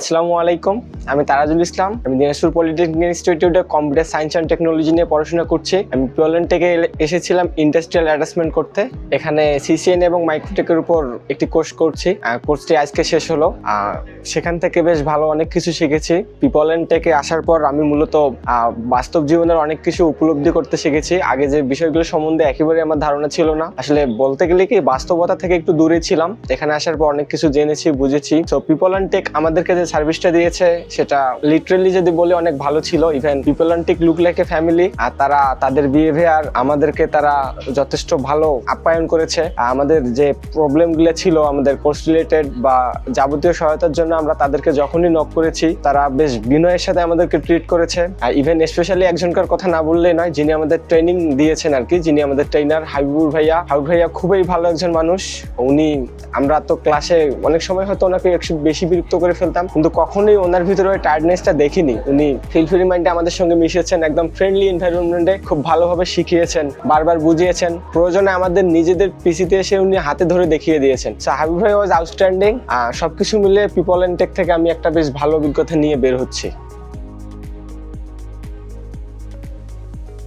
আসসালামু আলাইকুম। আমি তারাজুল ইসলাম, আমি দিনাজপুর পলিটেকনিক ইনস্টিটিউটে কম্পিউটার সায়েন্স অ্যান্ড টেকনোলজি নিয়ে পড়াশোনা করছি। আমি পিওলেন থেকে এসেছিলাম ইন্ডাস্ট্রিয়াল অ্যাটাচমেন্ট করতে। এখানে সিসিএন এবং মাইক্রোটেকের উপর একটি কোর্স করছি। কোর্সটি আজকে শেষ হলো। সেখান থেকে বেশ ভালো অনেক কিছু শিখেছি। পিপলেন টেকে আসার পর আমি মূলত বাস্তব জীবনের অনেক কিছু উপলব্ধি করতে শিখেছি। আগে যে বিষয়গুলো সম্বন্ধে একেবারে আমার ধারণা ছিল না। আসলে বলতে গেলে কি, বাস্তবতা থেকে একটু দূরে ছিলাম। এখানে আসার পর অনেক কিছু জেনেছি, বুঝেছি। তো পিপল অ্যান্ড টেক আমাদেরকে যে সার্ভিসটা দিয়েছে সেটা লিটারেলি যদি বলি, অনেক ভালো ছিল। Even people and take look like a family আর তারা তাদের বিহেভিয়ার আমাদেরকে তারা যথেষ্ট ভালো আপ্যায়ন করেছে। আমাদের যে প্রবলেমগুলো ছিল, আমাদের কোর্স রিলেটেড বা যাবতীয় সহায়তার জন্য আমরা তাদেরকে যখনই নক করেছি, তারা বেশ বিনয়ের সাথে আমাদেরকে ট্রিট করেছে। আর ইভেন স্পেশালি একজনকার কথা না বললেই নয়, যিনি আমাদের ট্রেনিং দিয়েছেন আর কি, যিনি আমাদের ট্রেনার হাবিবুর ভাইয়া। হাবিব ভাইয়া খুবই ভালো একজন মানুষ। উনি, আমরা তো ক্লাসে অনেক সময় হয়তো ওনাকে একটু বেশি বিরক্ত করে ফেলতাম, কিন্তু কখনোই ওনার ভিতরে ওই টায়ার্ডনেসটা দেখিনি। উনি ফিলফিলি মাইন্ডে আমাদের সঙ্গে মিশেছেন একদম ফ্রেন্ডলি এনভায়রনমেন্টে খুব ভালোভাবে শিখিয়েছেন, বারবার বুঝিয়েছেন। প্রয়োজনে আমাদের নিজেদের পিসিতে এসে উনি হাতে ধরে দেখিয়ে দিয়েছেন। সো হাবিব ভাই ওয়াজ আউটস্ট্যান্ডিং সবকিছু মিলে পিপল এন্ড টেক থেকে আমি একটা বেশ ভালো অভিজ্ঞতা নিয়ে বের হচ্ছি।